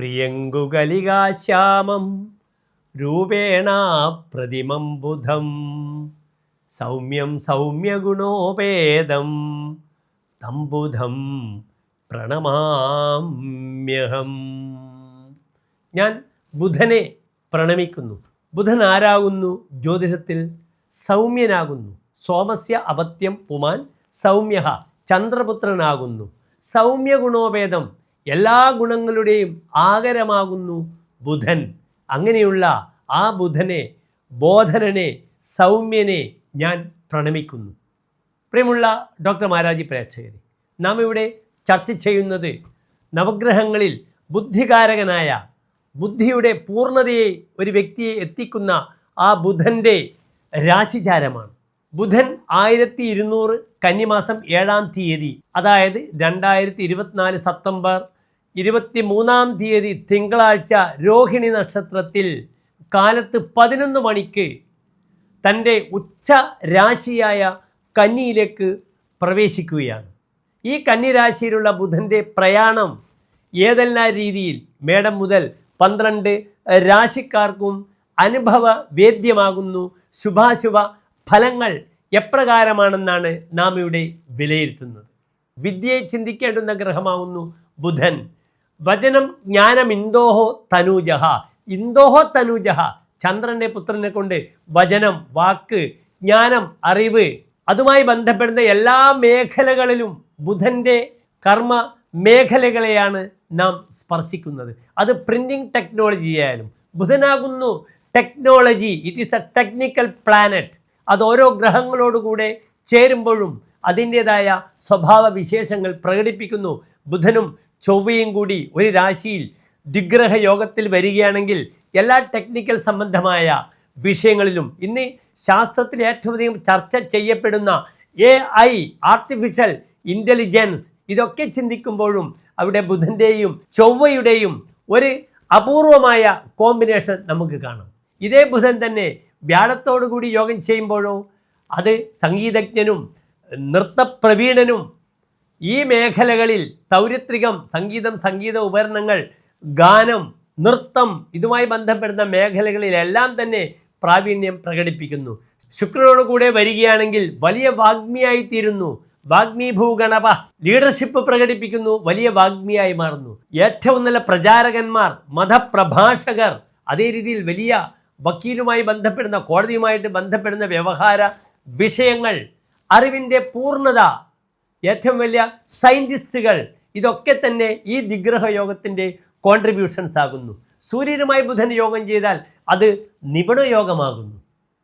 പ്രിയങ്കുകലികാശ്യാമം രൂപേണ പ്രതിമം ബുധം സൗമ്യം സൗമ്യഗുണോപേദം തംബുധം പ്രണമാമ്യഹം. ഞാൻ ബുധനെ പ്രണമിക്കുന്നു. ബുധൻ ആരാകുന്നു? ജ്യോതിഷത്തിൽ സൗമ്യനാകുന്നു. സോമസ്യ അപത്യം പുമാൻ സൗമ്യ ചന്ദ്രപുത്രനാകുന്നു. സൗമ്യ ഗുണോപേദം എല്ലാ ഗുണങ്ങളുടെയും ആകരമാകുന്നു ബുധൻ. അങ്ങനെയുള്ള ആ ബുധനെ ബോധനനെ സൗമ്യനെ ഞാൻ പ്രണമിക്കുന്നു. പ്രിയമുള്ള ഡോക്ടർ മാരാജി പ്രേക്ഷകരെ നാം ഇവിടെ ചർച്ച ചെയ്യുന്നത് നവഗ്രഹങ്ങളിൽ ബുദ്ധികാരകനായ ബുദ്ധിയുടെ പൂർണതയെ ഒരു വ്യക്തിയെ എത്തിക്കുന്ന ആ ബുധന്റെ രാശിചാരമാണ്. ബുധൻ ആയിരത്തി ഇരുന്നൂറ് കന്നിമാസം ഏഴാം തീയതി അതായത് രണ്ടായിരത്തി ഇരുപത്തിനാല് സെപ്റ്റംബർ ഇരുപത്തി മൂന്നാം തീയതി തിങ്കളാഴ്ച രോഹിണി നക്ഷത്രത്തിൽ കാലത്ത് പതിനൊന്ന് മണിക്ക് തന്റെ ഉച്ച രാശിയായ കന്നിയിലേക്ക് പ്രവേശിക്കുകയാണ്. ഈ കന്നിരാശിയിലുള്ള ബുധന്റെ പ്രയാണം ഏതെല്ലാം രീതിയിൽ? മേടം മുതൽ പന്ത്രണ്ട് രാശിക്കാർക്കും അനുഭവ വേദ്യമാകുന്നു. ശുഭാശുഭ ഫലങ്ങൾ എപ്രകാരമാണെന്നാണ് നാം ഇവിടെ വിലയിരുത്തുന്നത്. വിദ്യയെ ചിന്തിക്കേണ്ടുന്ന ഗ്രഹമാകുന്നു ബുധൻ. വചനം ജ്ഞാനം ഇന്തോഹോ തനൂജഹ. ഇന്തോഹോ തനൂജഹ. ചന്ദ്രന്റെ പുത്രനെ കൊണ്ട് വചനം വാക്ക് ജ്ഞാനം അറിവ് അതുമായി ബന്ധപ്പെടുന്ന എല്ലാ മേഖലകളിലും ബുധന്റെ കർമ്മ മേഖലകളെയാണ് നാം സ്പർശിക്കുന്നത്. അത് പ്രിന്റിംഗ് ടെക്നോളജി ആയാലും ബുധനാകുന്നു technology it is a technical planet അത് ഓരോ ഗ്രഹങ്ങളോടുകൂടെ ചേരുമ്പോഴും അതിന്റേതായ സ്വഭാവ വിശേഷങ്ങൾ പ്രകടിപ്പിക്കുന്നു. ബുധനും ചൊവ്വയും കൂടി ഒരു രാശിയിൽ ദിഗ്രഹ യോഗത്തിൽ വരികയാണെങ്കിൽ എല്ലാ ടെക്നിക്കൽ സംബന്ധമായ വിഷയങ്ങളിലും ഇന്ന് ശാസ്ത്രത്തിൽ ഏറ്റവും അധികം ചർച്ച ചെയ്യപ്പെടുന്ന എ ഐ ആർട്ടിഫിഷ്യൽ ഇന്റലിജൻസ് ഇതൊക്കെ ചിന്തിക്കുമ്പോഴും അവിടെ ബുധന്റെയും ചൊവ്വയുടെയും ഒരു അപൂർവമായ കോമ്പിനേഷൻ നമുക്ക് കാണാം. ഇതേ ബുധൻ തന്നെ വ്യാഴത്തോടു കൂടി യോഗം ചെയ്യുമ്പോഴോ അത് സംഗീതജ്ഞനും നൃത്തപ്രവീണനും ഈ മേഖലകളിൽ തൗരിത്രികം സംഗീതം സംഗീത ഉപകരണങ്ങൾ ഗാനം നൃത്തം ഇതുമായി ബന്ധപ്പെടുന്ന മേഖലകളിലെല്ലാം തന്നെ പ്രാവീണ്യം പ്രകടിപ്പിക്കുന്നു. ശുക്രനോട് കൂടെ വരികയാണെങ്കിൽ വലിയ വാഗ്മിയായി തീരുന്നു വാഗ്മി ഭൂഗണപ ലീഡർഷിപ്പ് പ്രകടിപ്പിക്കുന്നു വലിയ വാഗ്മിയായി മാറുന്നു. ഏറ്റവും നല്ല പ്രചാരകന്മാർ മതപ്രഭാഷകർ അതേ രീതിയിൽ വലിയ വക്കീലുമായി ബന്ധപ്പെടുന്ന കോടതിയുമായിട്ട് ബന്ധപ്പെടുന്ന വ്യവഹാര വിഷയങ്ങൾ അറിവിന്റെ പൂർണത ഏറ്റവും വലിയ സയന്റിസ്റ്റുകൾ ഇതൊക്കെ തന്നെ ഈ നിഗ്രഹ യോഗത്തിന്റെ കോൺട്രിബ്യൂഷൻസ് ആകുന്നു. സൂര്യനുമായി ബുധൻ യോഗം ചെയ്താൽ അത് നിപുണ യോഗമാകുന്നു.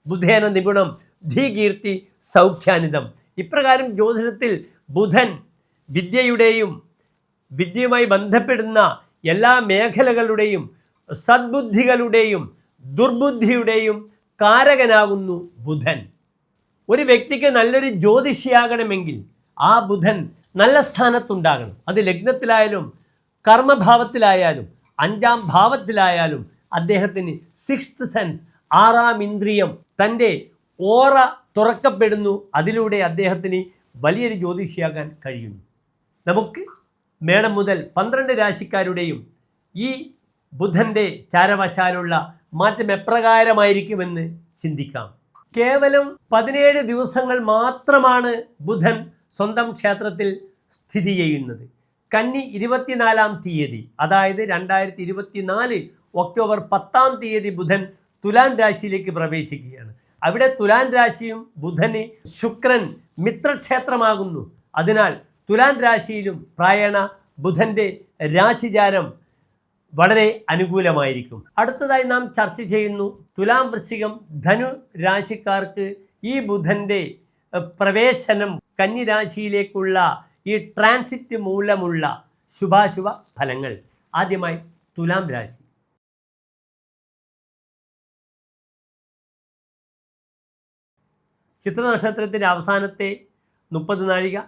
ബുധേന നിപുണം ധീകീർത്തി സൗഖ്യാനിതം. ഇപ്രകാരം ജ്യോതിഷത്തിൽ ബുധൻ വിദ്യയുടെയും വിദ്യയുമായി ബന്ധപ്പെടുന്ന എല്ലാ മേഖലകളുടെയും സദ്ബുദ്ധികളുടെയും ദുർബുദ്ധിയുടെയും കാരകനാകുന്നു ബുധൻ. ഒരു വ്യക്തിക്ക് നല്ലൊരു ജ്യോതിഷിയാകണമെങ്കിൽ ആ ബുധൻ നല്ല സ്ഥാനത്തുണ്ടാകണം. അത് ലഗ്നത്തിലായാലും കർമ്മഭാവത്തിലായാലും അഞ്ചാം ഭാവത്തിലായാലും അദ്ദേഹത്തിന് സിക്സ്ത് സെൻസ് ആറാം ഇന്ദ്രിയം തന്റെ ഓറ തുറക്കപ്പെടുന്നു. അതിലൂടെ അദ്ദേഹത്തിന് വലിയൊരു ജ്യോതിഷിയാകാൻ കഴിയുന്നു. നമുക്ക് മേടം മുതൽ പന്ത്രണ്ട് രാശിക്കാരുടെയും ഈ ബുധന്റെ ചാരവശാലുള്ള മാറ്റം എപ്രകാരമായിരിക്കുമെന്ന് ചിന്തിക്കാം. കേവലം പതിനേഴ് ദിവസങ്ങൾ മാത്രമാണ് ബുധൻ സ്വന്തം ക്ഷേത്രത്തിൽ സ്ഥിതി ചെയ്യുന്നത്. കന്നി ഇരുപത്തിനാലാം തീയതി അതായത് രണ്ടായിരത്തി ഇരുപത്തിനാല് ഒക്ടോബർ പത്താം തീയതി ബുധൻ തുലാൻ രാശിയിലേക്ക് പ്രവേശിക്കുകയാണ്. അവിടെ തുലാൻ രാശിയും ബുധന് ശുക്രൻ മിത്രക്ഷേത്രമാകുന്നു. അതിനാൽ തുലാൻ രാശിയിലും പ്രായണ ബുധന്റെ രാശിചാരം വളരെ അനുകൂലമായിരിക്കും. അടുത്തതായി നാം ചർച്ച ചെയ്യുന്നു തുലാം വൃശ്ചികം ധനു രാശിക്കാർക്ക് ഈ ബുധന്റെ പ്രവേശനം കന്നിരാശിയിലേക്കുള്ള ഈ ട്രാൻസിറ്റ് മൂലമുള്ള ശുഭാശുഭ ഫലങ്ങൾ ആദ്യമായി തുലാം രാശി. ചിത്ര നക്ഷത്രത്തിന്റെ അവസാനത്തെ മുപ്പത് നാഴിക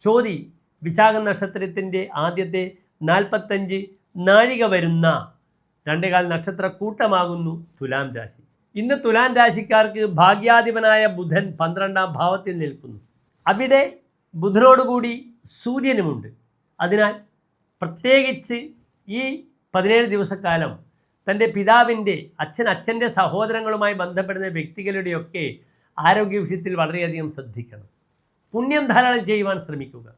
ചോതി വിശാഖ നക്ഷത്രത്തിന്റെ ആദ്യത്തെ നാൽപ്പത്തഞ്ച് നാഴിക വരുന്ന രണ്ടേകാൽ നക്ഷത്ര കൂട്ടമാകുന്നു തുലാം രാശി. ഇന്ന് തുലാൻ രാശിക്കാർക്ക് ഭാഗ്യാധിപനായ ബുധൻ പന്ത്രണ്ടാം ഭാവത്തിൽ നിൽക്കുന്നു. അവിടെ ബുധനോടുകൂടി സൂര്യനുമുണ്ട്. അതിനാൽ പ്രത്യേകിച്ച് ഈ പതിനേഴ് ദിവസക്കാലം തന്റെ പിതാവിന്റെ അച്ഛൻ അച്ഛന്റെ സഹോദരങ്ങളുമായി ബന്ധപ്പെടുന്ന വ്യക്തികളുടെയൊക്കെ ആരോഗ്യ വിഷയത്തിൽ വളരെയധികം ശ്രദ്ധിക്കണം. പുണ്യം ധാരാളം ചെയ്യുവാൻ ശ്രമിക്കുക.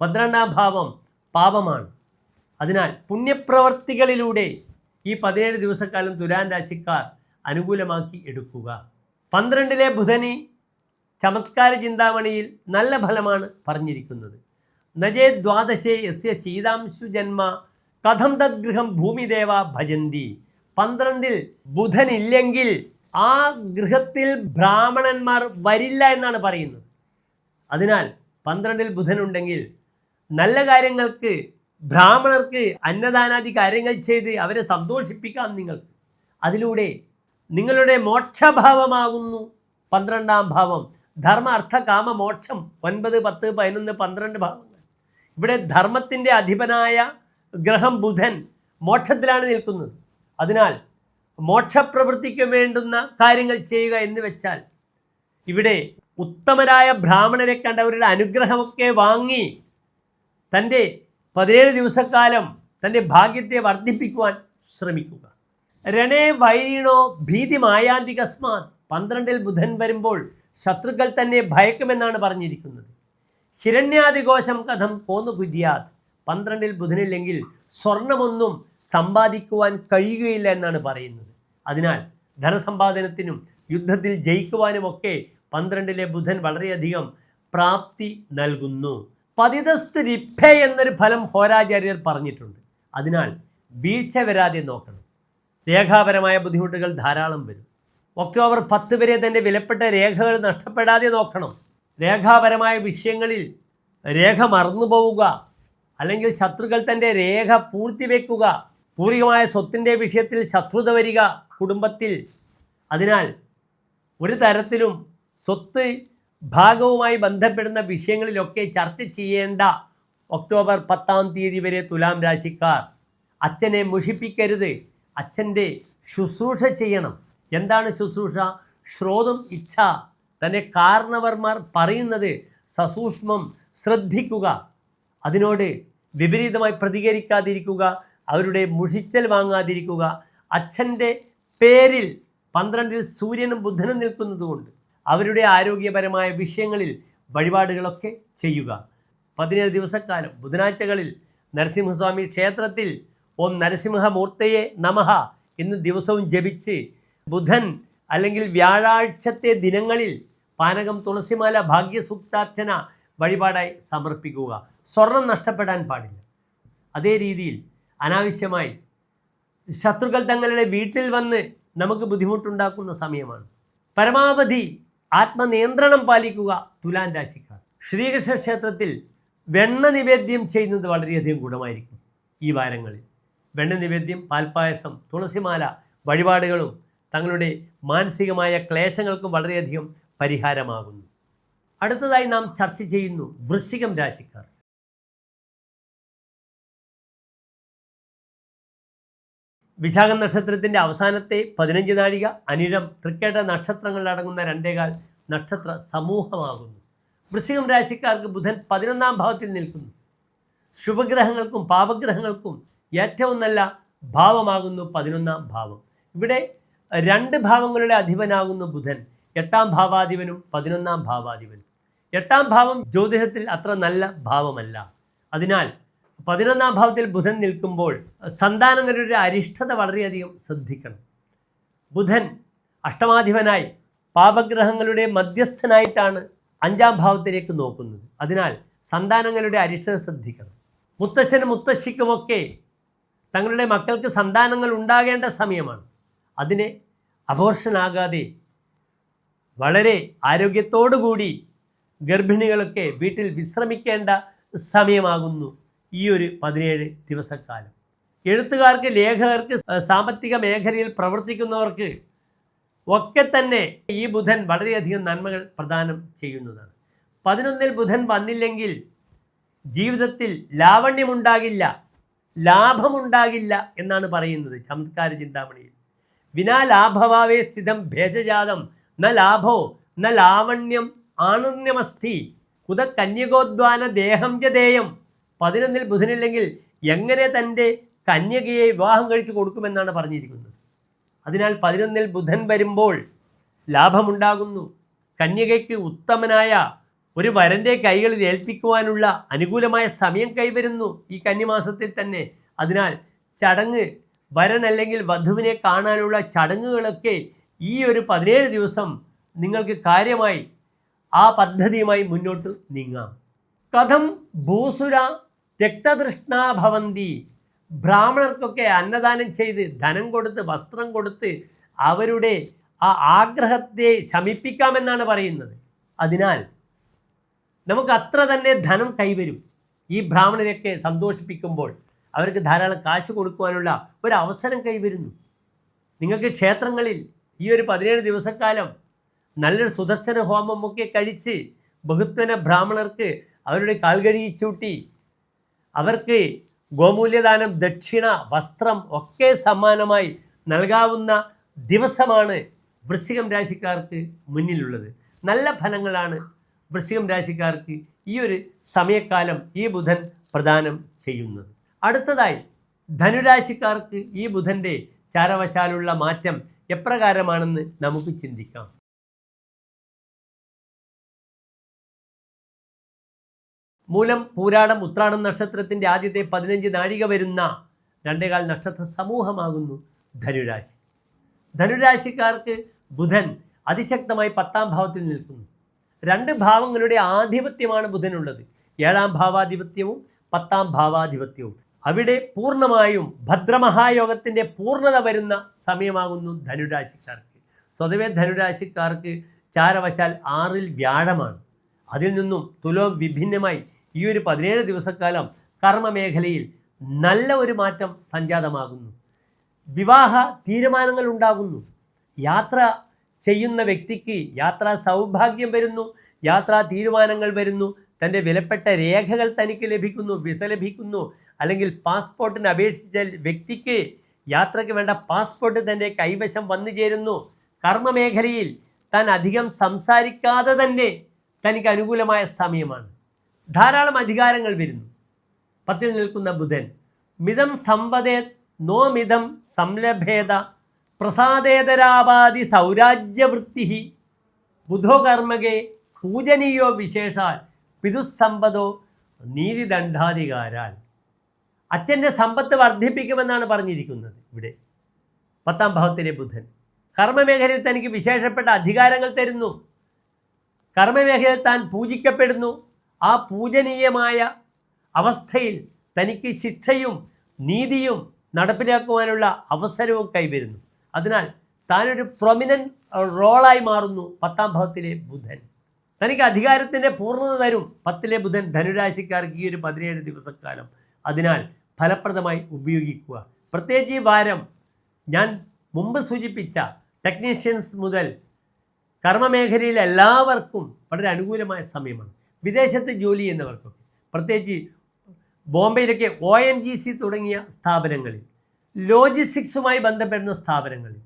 പന്ത്രണ്ടാം ഭാവം പാപമാണ്. അതിനാൽ പുണ്യപ്രവർത്തികളിലൂടെ ഈ പതിനേഴ് ദിവസക്കാലം തുലാൻ രാശിക്കാർ അനുകൂലമാക്കി എടുക്കുക. പന്ത്രണ്ടിലെ ബുധനി ചമത്കാര ചിന്താമണിയിൽ നല്ല ഫലമാണ് പറഞ്ഞിരിക്കുന്നത്. നജേ ദ്വാദശേ യസ്യ ശീതാംശു ജന്മ കഥം തദ്ഗൃഹം ഭൂമിദേവ ഭജന്തി. പന്ത്രണ്ടിൽ ബുധനില്ലെങ്കിൽ ആ ഗൃഹത്തിൽ ബ്രാഹ്മണന്മാർ വരില്ല എന്നാണ് പറയുന്നത്. അതിനാൽ പന്ത്രണ്ടിൽ ബുധനുണ്ടെങ്കിൽ നല്ല കാര്യങ്ങൾക്ക് ബ്രാഹ്മണർക്ക് അന്നദാനാദി കാര്യങ്ങൾ ചെയ്ത് അവരെ സന്തോഷിപ്പിക്കാം നിങ്ങൾക്ക്. അതിലൂടെ നിങ്ങളുടെ മോക്ഷഭാവമാകുന്നു. പന്ത്രണ്ടാം ഭാവം. ധർമ്മ അർത്ഥ കാമ മോക്ഷം. ഒൻപത് പത്ത് പതിനൊന്ന് പന്ത്രണ്ട് ഭാവങ്ങൾ. ഇവിടെ ധർമ്മത്തിന്റെ അധിപനായ ഗ്രഹം ബുധൻ മോക്ഷത്തിലാണ് നിൽക്കുന്നത്. അതിനാൽ മോക്ഷപ്രവൃത്തിക്ക് വേണ്ടുന്ന കാര്യങ്ങൾ ചെയ്യുക എന്ന് വെച്ചാൽ ഇവിടെ ഉത്തമരായ ബ്രാഹ്മണരെ കണ്ടവരുടെ അനുഗ്രഹമൊക്കെ വാങ്ങി തന്റെ പതിനേഴ് ദിവസക്കാലം തന്റെ ഭാഗ്യത്തെ വർദ്ധിപ്പിക്കുവാൻ ശ്രമിക്കുക. രണേ വൈരീണോ ഭീതി മായാന്തികസ്മാത് പന്ത്രണ്ടിൽ ബുധൻ വരുമ്പോൾ ശത്രുക്കൾ തന്നെ ഭയക്കുമെന്നാണ് പറഞ്ഞിരിക്കുന്നത്. ഹിരണ്യാദികോശം കഥം പോന്നു കുര്യാത് പന്ത്രണ്ടിൽ ബുധനില്ലെങ്കിൽ സ്വർണമൊന്നും സമ്പാദിക്കുവാൻ കഴിയുകയില്ല എന്നാണ് പറയുന്നത്. അതിനാൽ ധനസമ്പാദനത്തിനും യുദ്ധത്തിൽ ജയിക്കുവാനുമൊക്കെ പന്ത്രണ്ടിലെ ബുധൻ വളരെയധികം പ്രാപ്തി നൽകുന്നു. പതിതസ്തു എന്നൊരു ഫലം ഹോരാചാര്യർ പറഞ്ഞിട്ടുണ്ട്. അതിനാൽ വീഴ്ച വരാതെ നോക്കണം. രേഖാപരമായ ബുദ്ധിമുട്ടുകൾ ധാരാളം വരും. ഒക്ടോബർ പത്ത് വരെ തന്നെ വിലപ്പെട്ട രേഖകൾ നഷ്ടപ്പെടാതെ നോക്കണം. രേഖാപരമായ വിഷയങ്ങളിൽ രേഖ മറന്നു പോവുക. അല്ലെങ്കിൽ ശത്രുക്കൾ തന്റെ രേഖ പൂഴ്ത്തിവെക്കുക പൂർവികമായ സ്വത്തിന്റെ വിഷയത്തിൽ ശത്രുത വരിക കുടുംബത്തിൽ. അതിനാൽ ഒരു തരത്തിലും സ്വത്ത് ഭാഗവുമായി ബന്ധപ്പെടുന്ന വിഷയങ്ങളിലൊക്കെ ചർച്ച ചെയ്യേണ്ട ഒക്ടോബർ പത്താം തീയതി വരെ തുലാം രാശിക്കാർ അച്ഛനെ മുഷിപ്പിക്കരുത്. അച്ഛന്റെ ശുശ്രൂഷ ചെയ്യണം. എന്താണ് ശുശ്രൂഷ? ശ്രോതം ഇച്ഛ. തന്നെ കാരണവർമാർ പറയുന്നത് സസൂക്ഷ്മം ശ്രദ്ധിക്കുക. അതിനോട് വിപരീതമായി പ്രതികരിക്കാതിരിക്കുക. അവരുടെ മുഷിച്ചൽ വാങ്ങാതിരിക്കുക. അച്ഛന്റെ പേരിൽ പന്ത്രണ്ടിൽ സൂര്യനും ബുധനും നിൽക്കുന്നതുകൊണ്ട് അവരുടെ ആരോഗ്യപരമായ വിഷയങ്ങളിൽ വഴിപാടുകളൊക്കെ ചെയ്യുക. പതിനേഴ് ദിവസക്കാലം ബുധനാഴ്ചകളിൽ നരസിംഹസ്വാമി ക്ഷേത്രത്തിൽ ഓം നരസിംഹമൂർത്തയെ നമഹ എന്ന് ദിവസവും ജപിച്ച് ബുധൻ അല്ലെങ്കിൽ വ്യാഴാഴ്ചത്തെ ദിനങ്ങളിൽ പാനകം തുളസിമാല ഭാഗ്യസൂക്താർച്ചന വഴിപാടായി സമർപ്പിക്കുക. സ്വർണം നഷ്ടപ്പെടാൻ പാടില്ല. അതേ രീതിയിൽ അനാവശ്യമായി ശത്രുക്കൾ തങ്ങളുടെ വീട്ടിൽ വന്ന് നമുക്ക് ബുദ്ധിമുട്ടുണ്ടാക്കുന്ന സമയമാണ്. പരമാവധി ആത്മനിയന്ത്രണം പാലിക്കുക തുലാൻ രാശിക്കാർ. ശ്രീകൃഷ്ണ ക്ഷേത്രത്തിൽ വെണ്ണ നിവേദ്യം ചെയ്യുന്നത് വളരെയധികം ഗുണമായിരിക്കും ഈ വാരങ്ങളിൽ. വെണ്ണ നിവേദ്യം പാൽപ്പായസം തുളസിമാല വഴിപാടുകളും തങ്ങളുടെ മാനസികമായ ക്ലേശങ്ങൾക്കും വളരെയധികം പരിഹാരമാകുന്നു. അടുത്തതായി നാം ചർച്ച ചെയ്യുന്നു വൃശ്ചികം രാശിക്കാർ. വിശാഖ നക്ഷത്രത്തിന്റെ അവസാനത്തെ പതിനഞ്ച് നാഴിക അനിഴം തൃക്കേട്ട നക്ഷത്രങ്ങളിലടങ്ങുന്ന രണ്ടേകാൽ നക്ഷത്ര സമൂഹമാകുന്നു. വൃശ്ചികം രാശിക്കാർക്ക് ബുധൻ പതിനൊന്നാം ഭാവത്തിൽ നിൽക്കുന്നു. ശുഭഗ്രഹങ്ങൾക്കും പാപഗ്രഹങ്ങൾക്കും ഏറ്റവും നല്ല ഭാവമാകുന്നു പതിനൊന്നാം ഭാവം. ഇവിടെ രണ്ട് ഭാവങ്ങളുടെ അധിപനാകുന്നു ബുധൻ. എട്ടാം ഭാവാധിപനും പതിനൊന്നാം ഭാവാധിപനും. എട്ടാം ഭാവം ജ്യോതിഷത്തിൽ അത്ര നല്ല ഭാവമല്ല. അതിനാൽ പതിനൊന്നാം ഭാവത്തിൽ ബുധൻ നിൽക്കുമ്പോൾ സന്താനങ്ങളുടെ അരിഷ്ടത വളരെയധികം ശ്രദ്ധിക്കണം. ബുധൻ അഷ്ടമാധിപനായി പാപഗ്രഹങ്ങളുടെ മധ്യസ്ഥനായിട്ടാണ് അഞ്ചാം ഭാവത്തിലേക്ക് നോക്കുന്നത്. അതിനാൽ സന്താനങ്ങളുടെ അരിഷ്ടത ശ്രദ്ധിക്കണം. മുത്തശ്ശനും മുത്തശ്ശിക്കുമൊക്കെ തങ്ങളുടെ മക്കൾക്ക് സന്താനങ്ങൾ ഉണ്ടാകേണ്ട സമയമാണ്. അതിനെ അബോർഷനാകാതെ വളരെ ആരോഗ്യത്തോടുകൂടി ഗർഭിണികളൊക്കെ വീട്ടിൽ വിശ്രമിക്കേണ്ട സമയമാകുന്നു ഈ ഒരു പതിനേഴ് ദിവസക്കാലം. എഴുത്തുകാർക്ക് ലേഖകർക്ക് സാമ്പത്തിക മേഖലയിൽ പ്രവർത്തിക്കുന്നവർക്ക് ഒക്കെ തന്നെ ഈ ബുധൻ വളരെയധികം നന്മകൾ പ്രദാനം ചെയ്യുന്നതാണ്. പതിനൊന്നിൽ ബുധൻ വന്നില്ലെങ്കിൽ ജീവിതത്തിൽ ലാവണ്യമുണ്ടാകില്ല. ലാഭമുണ്ടാകില്ല എന്നാണ് പറയുന്നത് ചമത്കാര ചിന്താമണിയിൽ. വിനാ ലാഭഭാവേ സ്ഥിതം ഭേജജാതം. ന ലാഭോ ന ലാവണ്യം ആണുണ്യമസ്തി കുത കന്യകോദ്വാന ദേഹം ജ ദേയം പതിനൊന്നിൽ ബുധനില്ലെങ്കിൽ എങ്ങനെ തന്റെ കന്യകയെ വിവാഹം കഴിച്ചു കൊടുക്കുമെന്നാണ് പറഞ്ഞിരിക്കുന്നത്. അതിനാൽ പതിനൊന്നിൽ ബുധൻ വരുമ്പോൾ ലാഭമുണ്ടാകുന്നു. കന്യകയ്ക്ക് ഉത്തമനായ ഒരു വരന്റെ കൈകളിൽ ഏൽപ്പിക്കുവാനുള്ള അനുകൂലമായ സമയം കൈവരുന്നു ഈ കന്നിമാസത്തിൽ തന്നെ. അതിനാൽ ചടങ്ങ് വരൻ അല്ലെങ്കിൽ വധുവിനെ കാണാനുള്ള ചടങ്ങുകളൊക്കെ ഈ ഒരു പതിനേഴ് ദിവസം നിങ്ങൾക്ക് കാര്യമായി ആ പദ്ധതിയുമായി മുന്നോട്ട് നീങ്ങാം. കഥം ഭൂസുര രക്തതൃഷ്ണാഭവന്തി ബ്രാഹ്മണർക്കൊക്കെ അന്നദാനം ചെയ്ത് ധനം കൊടുത്ത് വസ്ത്രം കൊടുത്ത് അവരുടെ ആ ആഗ്രഹത്തെ ശമിപ്പിക്കാമെന്നാണ് പറയുന്നത്. അതിനാൽ നമുക്ക് അത്ര തന്നെ ധനം കൈവരും. ഈ ബ്രാഹ്മണരെയൊക്കെ സന്തോഷിപ്പിക്കുമ്പോൾ അവർക്ക് ധാരാളം കാശ് കൊടുക്കുവാനുള്ള ഒരു അവസരം കൈവരുന്നു. നിങ്ങൾക്ക് ക്ഷേത്രങ്ങളിൽ ഈ ഒരു പതിനേഴ് ദിവസക്കാലം നല്ലൊരു സുദർശന ഹോമമൊക്കെ കഴിച്ച് ബഹുത്വന ബ്രാഹ്മണർക്ക് അവരുടെ കാൽകഴി ചൂട്ടി അവർക്ക് ഗോമൂല്യദാനം ദക്ഷിണ വസ്ത്രം ഒക്കെ സമ്മാനമായി നൽകാവുന്ന ദിവസമാണ് വൃശ്ചികം രാശിക്കാർക്ക് മുന്നിലുള്ളത്. നല്ല ഫലങ്ങളാണ് വൃശ്ചികം രാശിക്കാർക്ക് ഈ ഒരു സമയക്കാലം ഈ ബുധൻ പ്രദാനം ചെയ്യുന്നത്. അടുത്തതായി ധനുരാശിക്കാർക്ക് ഈ ബുധന്റെ ചാരവശാലുള്ള മാറ്റം എപ്രകാരമാണെന്ന് നമുക്ക് ചിന്തിക്കാം. മൂലം പൂരാടം ഉത്രാടം നക്ഷത്രത്തിന്റെ ആദ്യത്തെ പതിനഞ്ച് നാഴിക വരുന്ന രണ്ടേകാൽ നക്ഷത്ര സമൂഹമാകുന്നു ധനുരാശി. ധനുരാശിക്കാർക്ക് ബുധൻ അതിശക്തമായി പത്താം ഭാവത്തിൽ നിൽക്കുന്നു. രണ്ട് ഭാവങ്ങളുടെ ആധിപത്യമാണ് ബുധനുള്ളത്. ഏഴാം ഭാവാധിപത്യവും പത്താം ഭാവാധിപത്യവും. അവിടെ പൂർണമായും ഭദ്രമഹായോഗത്തിന്റെ പൂർണത വരുന്ന സമയമാകുന്നു ധനുരാശിക്കാർക്ക്. സ്വതവേ ധനുരാശിക്കാർക്ക് ചാരവശാൽ ആറിൽ വ്യാഴമാണ്. അതിൽ നിന്നും തുലോം വിഭിന്നമായി ഈ ഒരു പതിനേഴ് ദിവസക്കാലം കർമ്മമേഖലയിൽ നല്ല ഒരു മാറ്റം സംജാതമാകുന്നു. വിവാഹ തീരുമാനങ്ങൾ ഉണ്ടാകുന്നു. യാത്ര ചെയ്യുന്ന വ്യക്തിക്ക് യാത്രാ സൗഭാഗ്യം വരുന്നു യാത്രാ തീരുമാനങ്ങൾ വരുന്നു തന്റെ വിലപ്പെട്ട രേഖകൾ തനിക്ക് ലഭിക്കുന്നു വിസ ലഭിക്കുന്നു അല്ലെങ്കിൽ പാസ്പോർട്ടിന് അപേക്ഷിച്ച വ്യക്തിക്ക് യാത്രയ്ക്ക് വേണ്ട പാസ്പോർട്ട് തന്റെ കൈവശം വന്നു ചേരുന്നു. കർമ്മമേഖലയിൽ താൻ അധികം സംസാരിക്കാതെ തന്നെ തനിക്ക് അനുകൂലമായ സമയമാണ്. ധാരാളം അധികാരങ്ങൾ വരുന്നു. പത്തിൽ നിൽക്കുന്ന ബുധൻ മിതം സമ്പദേ നോ മിതം സംലഭേദ പ്രസാദേതരാപാതി സൗരാജ്യവൃത്തി ബുധോ കർമ്മകെ പൂജനീയോ വിശേഷാൽ പിതുസമ്പതോ നീതിദണ്ഡാധികാരാൽ. അച്ഛന്റെ സമ്പത്ത് വർദ്ധിപ്പിക്കുമെന്നാണ് പറഞ്ഞിരിക്കുന്നത് ഇവിടെ. പത്താം ഭാവത്തിലെ ബുധൻ. കർമ്മമേഖലയിൽ തനിക്ക് വിശേഷപ്പെട്ട അധികാരങ്ങൾ തരുന്നു. കർമ്മമേഖലയിൽ താൻ പൂജിക്കപ്പെടുന്നു. ആ പൂജനീയമായ അവസ്ഥയിൽ തനിക്ക് ശിക്ഷയും നീതിയും നടപ്പിലാക്കുവാനുള്ള അവസരവും കൈവരുന്നു. അതിനാൽ താനൊരു പ്രൊമിനന്റ് റോളായി മാറുന്നു പത്താം ഭാവത്തിലെ ബുധൻ. തനിക്ക് അധികാരത്തിന്റെ പൂർണത തരും പത്തിലെ ബുധൻ ധനുരാശിക്കാർക്ക് ഈ ഒരു പതിനേഴ് ദിവസക്കാലം. അതിനാൽ ഫലപ്രദമായി ഉപയോഗിക്കുക. പ്രത്യേകിച്ച് ഈ വാരം ഞാൻ മുമ്പ് സൂചിപ്പിച്ച ടെക്നീഷ്യൻസ് മുതൽ കർമ്മമേഖലയിൽ എല്ലാവർക്കും വളരെ അനുകൂലമായ സമയമാണ്. വിദേശത്ത് ജോലി ചെയ്യുന്നവർക്കൊക്കെ. പ്രത്യേകിച്ച് ബോംബെയിലൊക്കെ ഒ എൻ ജി സി തുടങ്ങിയ സ്ഥാപനങ്ങളിൽ ലോജിസ്റ്റിക്സുമായി ബന്ധപ്പെടുന്ന സ്ഥാപനങ്ങളിൽ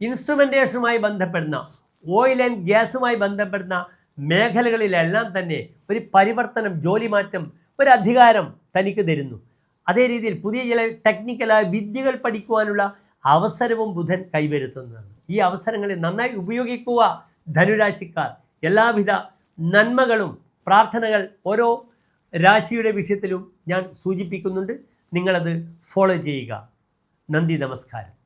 ഇൻസ്ട്രുമെന്റേഷനുമായി ബന്ധപ്പെടുന്ന ഓയിൽ ആൻഡ് ഗ്യാസുമായി ബന്ധപ്പെടുന്ന മേഖലകളിലെല്ലാം തന്നെ ഒരു പരിവർത്തനം ജോലി മാറ്റം ഒരു അധികാരം തനിക്ക് തരുന്നു. അതേ രീതിയിൽ പുതിയ ചില ടെക്നിക്കലായ വിദ്യകൾ പഠിക്കുവാനുള്ള അവസരവും ബുധൻ കൈവരുത്തുന്നതാണ്. ഈ അവസരങ്ങളെ നന്നായി ഉപയോഗിക്കുക ധനുരാശിക്കാർ. എല്ലാവിധ നന്മകളും പ്രാർത്ഥനകൾ ഓരോ രാശിയുടെ വിഷയത്തിലും ഞാൻ സൂചിപ്പിക്കുന്നുണ്ട്. നിങ്ങളത് ഫോളോ ചെയ്യുക. നന്ദി നമസ്കാരം.